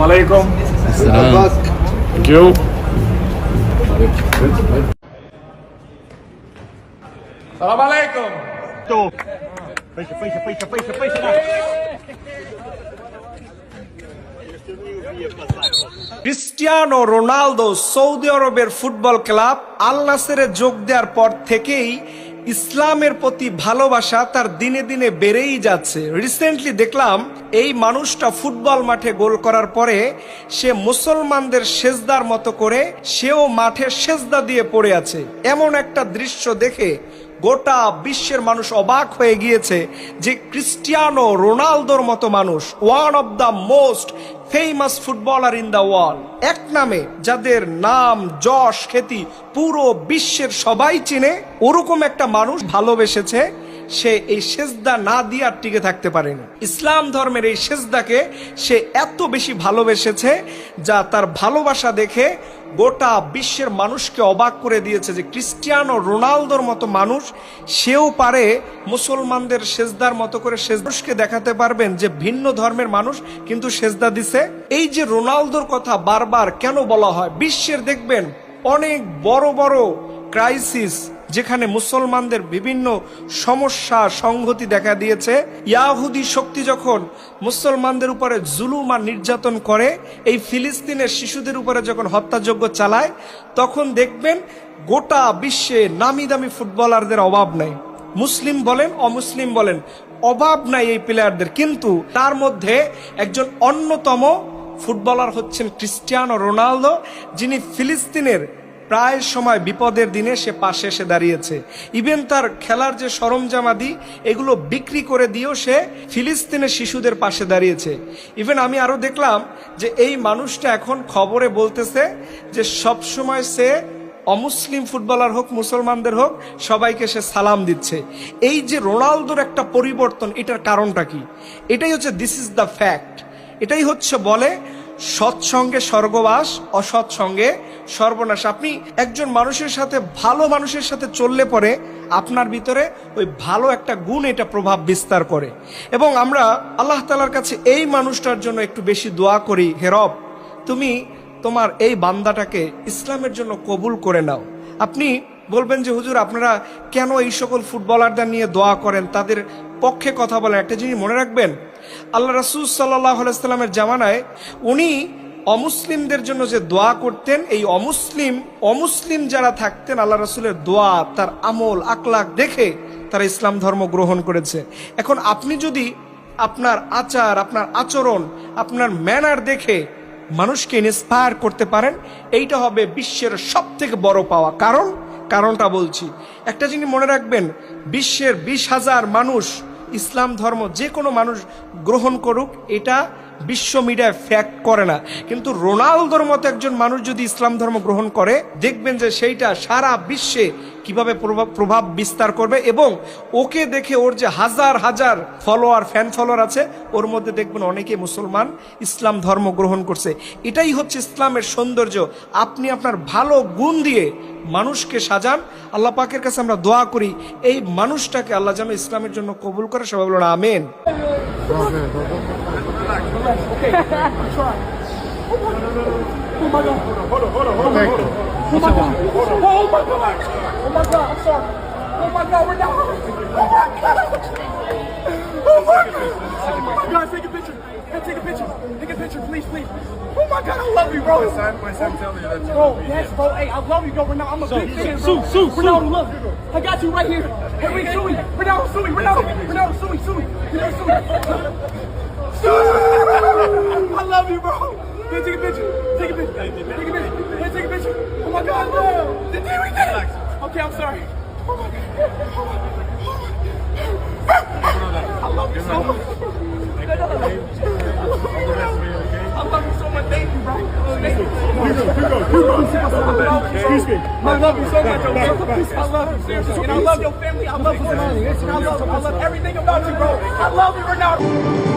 আলাইকুম। Cristiano Ronaldo Saudi আরবের football club Al নাসেরে যোগ দেওয়ার পর থেকেই ইসলামের প্রতি ভালোবাসা তার দিনে দিনে বেড়েই যাচ্ছে। রিসেন্টলি দেখলাম, এই মানুষটা ফুটবল মাঠে গোল করার পরে সে মুসলমানদের সেজদার মতো করে সেও মাঠে সেজদা দিয়ে পড়ে আছে। এমন একটা দৃশ্য দেখে গোটা বিশ্বের মানুষ অবাক হয়ে গিয়েছে যে ক্রিস্টিয়ানো রোনালদোর মতো মানুষ one of the most famous footballer in the world এক নামে, যাদের নাম যশ খ্যাতি পুরো বিশ্বের সবাই চিনে, ওরকম একটা মানুষ ভালোবেসেছে, সে এই সেজদা না দিয়ে আর টিকে থাকতে পারেনি। ইসলাম ধর্মের এই সেজদাকে সে এত বেশি ভালোবেসেছে, যা তার ভালোবাসা দেখে গোটা বিশ্বের মানুষকে অবাক করে দিয়েছে যে ক্রিস্টিয়ানো রোনালদোর মতো মানুষ সেও পারে মুসলমানদের সেজদার মতো করে সেজদুষকে দেখাতে পারবেন যে ভিন্ন ধর্মের মানুষ কিন্তু সেজদা দিছে। এই যে রোনালদোর কথা বারবার কেন বলা হয়? বিশ্বের দেখবেন অনেক বড় বড় ক্রাইসিস যেখানে মুসলমানদের বিভিন্ন সমস্যা, সংহতি দেখা দিয়েছে। ইয়াহুদি শক্তি যখন মুসলমানদের উপরে জুলুম আর নির্যাতন করে, এই ফিলিস্তিনের শিশুদের উপরে যখন হত্যাযজ্ঞ চালায়, তখন দেখবেন গোটা বিশ্বে নামি দামি ফুটবলারদের অভাব নাই। মুসলিম বলেন, অমুসলিম বলেন, অভাব নাই এই প্লেয়ারদের। কিন্তু তার মধ্যে একজন অন্যতম ফুটবলার হচ্ছেন ক্রিস্টিয়ানো রোনালদো, যিনি ফিলিস্তিনের প্রায় সময় বিপদের দিনে সে পাশে এসে দাঁড়িয়েছে। ইভেন তার খেলার যে সরঞ্জামাদি এগুলো বিক্রি করে দিয়েও সে ফিলিস্তিনের শিশুদের পাশে দাঁড়িয়েছে। ইভেন আমি আরও দেখলাম যে এই মানুষটা এখন খবরে বলতেছে যে সব সময় সে অমুসলিম ফুটবলার হোক, মুসলমানদের হোক, সবাইকে সে সালাম দিচ্ছে। এই যে রোনালদোর একটা পরিবর্তন, এটার কারণটা কি? এটাই হচ্ছে দিস ইজ দ্য ফ্যাক্ট এটাই হচ্ছে, বলে সৎসঙ্গে স্বর্গবাস অসৎ সঙ্গে সর্বনাশ। আপনি একজন মানুষের সাথে, ভালো মানুষের সাথে চললে পরে আপনার ভিতরে ওই ভালো একটা গুণ, এটা প্রভাব বিস্তার করে। এবং আমরা আল্লাহ তালার কাছে এই মানুষটার জন্য একটু বেশি দোয়া করি হেরব তুমি তোমার এই বান্দাটাকে ইসলামের জন্য কবুল করে নাও। আপনি বলবেন যে, হুজুর, আপনারা কেন এই সকল ফুটবলারদের নিয়ে দোয়া করেন? তাদের পক্ষে কথা বলেন। একটা জিনিস মনে রাখবেন আল্লাহ রাসুল সাল্লাহ সাল্লামের জামানায় উনি অমুসলিমদের জন্য যে দোয়া করতেন, এই অমুসলিম অমুসলিম যারা থাকতেন, আল্লাহ রাসুলের দোয়া, তার আমল আকলাক দেখে তারা ইসলাম ধর্ম গ্রহণ করেছে। এখন আপনি যদি আপনার আচার, আপনার আচরণ, আপনার ম্যানার দেখে মানুষকে ইন্সপায়ার করতে পারেন, এইটা হবে বিশ্বের সব থেকে বড় পাওয়া। কারণ? কারণটা বলছি। একটা জিনিস মনে রাখবেন, বিশ্বের বিশ হাজার মানুষ ইসলাম ধর্ম যে কোনো মানুষ গ্রহণ করুক এটা বিশ্ব মিডিয়ায় ফ্যাক্ট করে না। কিন্তু রোনালদোর মতো একজন মানুষ যদি ইসলাম ধর্ম গ্রহণ করে, দেখবেন যে সেইটা সারা বিশ্বে কীভাবে প্রভাব বিস্তার করবে এবং ওকে দেখে ওর যে হাজার হাজার ফলোয়ার ফ্যান ফলোয়ার আছে, ওর মধ্যে দেখবেন অনেকে মুসলমান ইসলাম ধর্ম গ্রহণ করছে। এটাই হচ্ছে ইসলামের সৌন্দর্য। আপনি আপনার ভালো গুণ দিয়ে মানুষকে সাজান। আল্লাহ পাকের কাছে আমরা দোয়া করি, এই মানুষটাকে আল্লাহ যেন ইসলামের জন্য কবুল করে। সবাই বলুন amen. Oh my god! Oh my god! Oh my god! I'm sorry. Oh my god, we're down. Oh my god! Oh my god! Oh my god! Take a picture. Hey, take a picture. Take a picture, please, please. Oh my god, I love you, bro. My son, my son tell me that you Bro, yes, bro. Hey, I love you, bro. Ronaldo, I'm a big fan, bro. Sue, Sue, Sue. Ronaldo, look. I got you right here. Hey, wait, Suey. Ronaldo, Suey. Ronaldo, Ronaldo, Suey, Suey. Ronaldo, Suey. I love you, bro. Hey, take a picture. Take a picture. Take a picture. Hey, take a picture. Oh my god, no. Did we did it? Okay, I'm sorry. Oh my god. Oh my god. I love you so much. I love you so much. Thank you, bro. Thank you. Excuse me. I love you so much, bro. I love you seriously, and I love your family. I love you, and I love, I love everything about you, bro. I love you, Ronaldo.